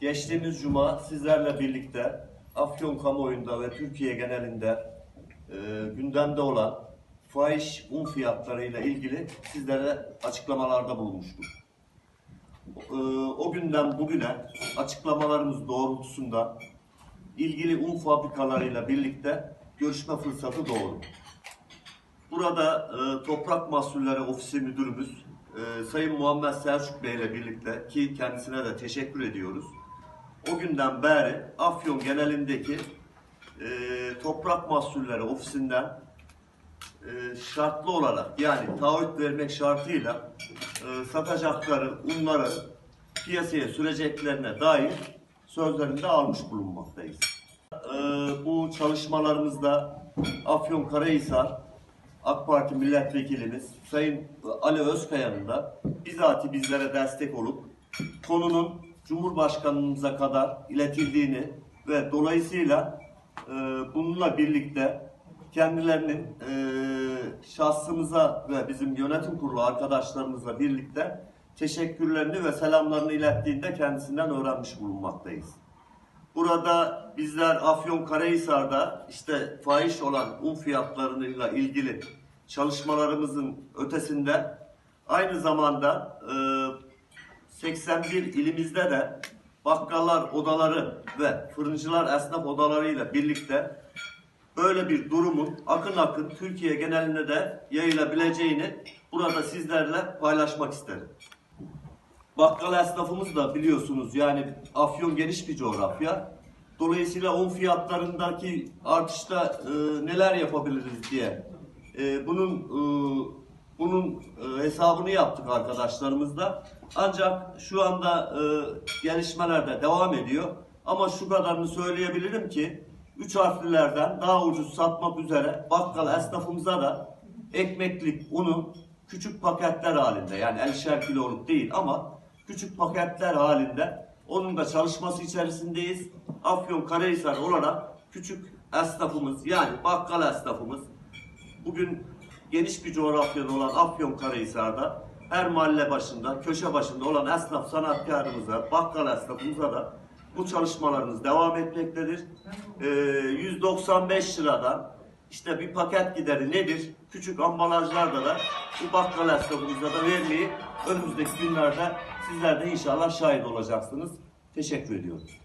Geçtiğimiz cuma sizlerle birlikte Afyon kamuoyunda ve Türkiye genelinde e, gündemde olan fahiş un fiyatlarıyla ilgili sizlere açıklamalarda bulunmuştuk. E, o günden bugüne açıklamalarımız doğrultusunda ilgili un fabrikalarıyla birlikte görüşme fırsatı doğdu. Burada e, Toprak Mahsulleri Ofisi Müdürümüz e, Sayın Muhammed Selçuk Bey ile birlikte ki kendisine de teşekkür ediyoruz. O günden beri Afyon genelindeki e, Toprak Mahsulleri Ofisi'nden e, şartlı olarak yani taahhüt vermek şartıyla e, satacakları unları piyasaya süreceklerine dair sözlerinde almış bulunmaktayız. E, bu çalışmalarımızda Afyon Karahisar AK Parti milletvekilimiz Sayın Ali Özkaya'nın da bizatihi bizlere destek olup konunun Cumhurbaşkanımıza kadar iletildiğini ve dolayısıyla e, bununla birlikte kendilerinin e, şahsımıza ve bizim yönetim kurulu arkadaşlarımızla birlikte teşekkürlerini ve selamlarını ilettiğinde kendisinden öğrenmiş bulunmaktayız. Burada bizler Afyon Karahisar'da işte fahiş olan un fiyatlarıyla ilgili çalışmalarımızın ötesinde aynı zamanda e, 81 ilimizde de bakkallar odaları ve fırıncılar esnaf odalarıyla birlikte böyle bir durumun akın akın Türkiye geneline de yayılabileceğini burada sizlerle paylaşmak isterim. Bakkal esnafımız da biliyorsunuz yani Afyon geniş bir coğrafya. Dolayısıyla un fiyatlarındaki artışta e, neler yapabiliriz diye e, bunun e, bunun e, hesabını yaptık arkadaşlarımızla. Ancak şu anda e, gelişmeler de devam ediyor. Ama şu kadarını söyleyebilirim ki üç harflilerden daha ucuz satmak üzere bakkal esnafımıza da ekmeklik unu küçük paketler halinde yani 50'şer kiloluk değil ama küçük paketler halinde onun da çalışması içerisindeyiz. Afyon Karahisar olarak küçük esnafımız yani bakkal esnafımız bugün geniş bir coğrafyada olan Afyon Karahisar'da her mahalle başında, köşe başında olan esnaf sanatkarımıza, bakkal esnafımıza da bu çalışmalarımız devam etmektedir. Ee, 195 liradan işte bir paket gideri nedir? Küçük ambalajlarda da bu bakkal esnafımıza da vermeyi önümüzdeki günlerde sizler de inşallah şahit olacaksınız. Teşekkür ediyorum.